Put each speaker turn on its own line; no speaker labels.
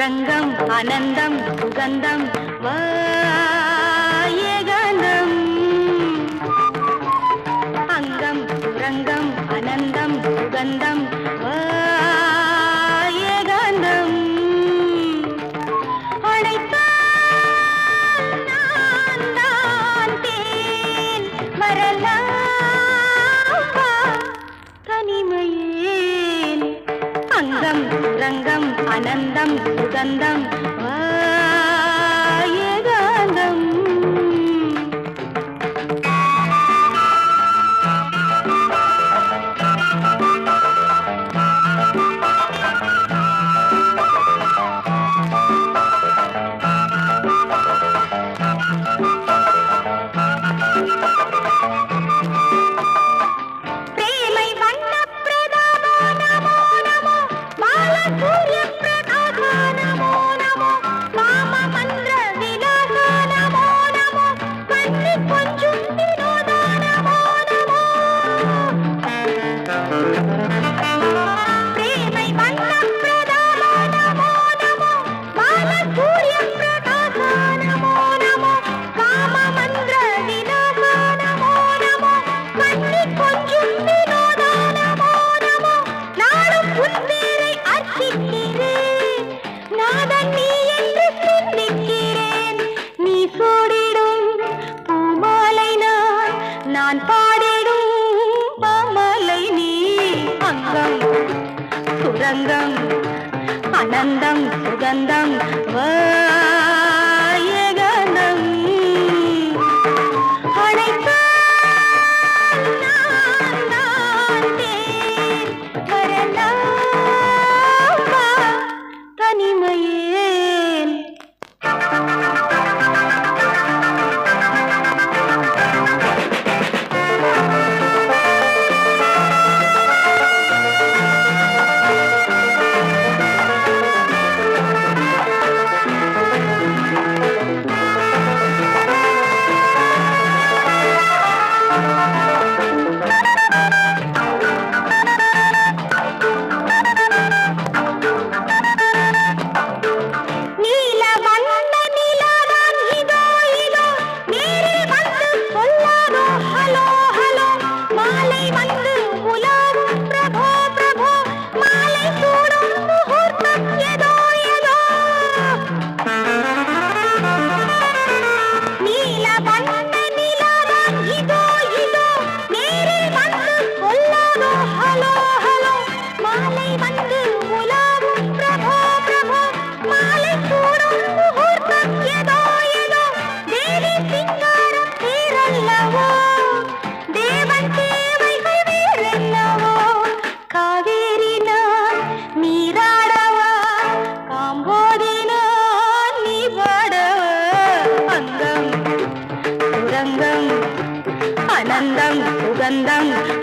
சுரங்கம் அனந்தம் சுகந்தம் வாயகாந்தம். அங்கம் சுரங்கம் ஆனந்தம் உகந்தம் நான் பாடிடும் பாமலை நீ. அங்கம் சுரங்கம் அனந்தம் சுகந்தம். வா. வந்தம்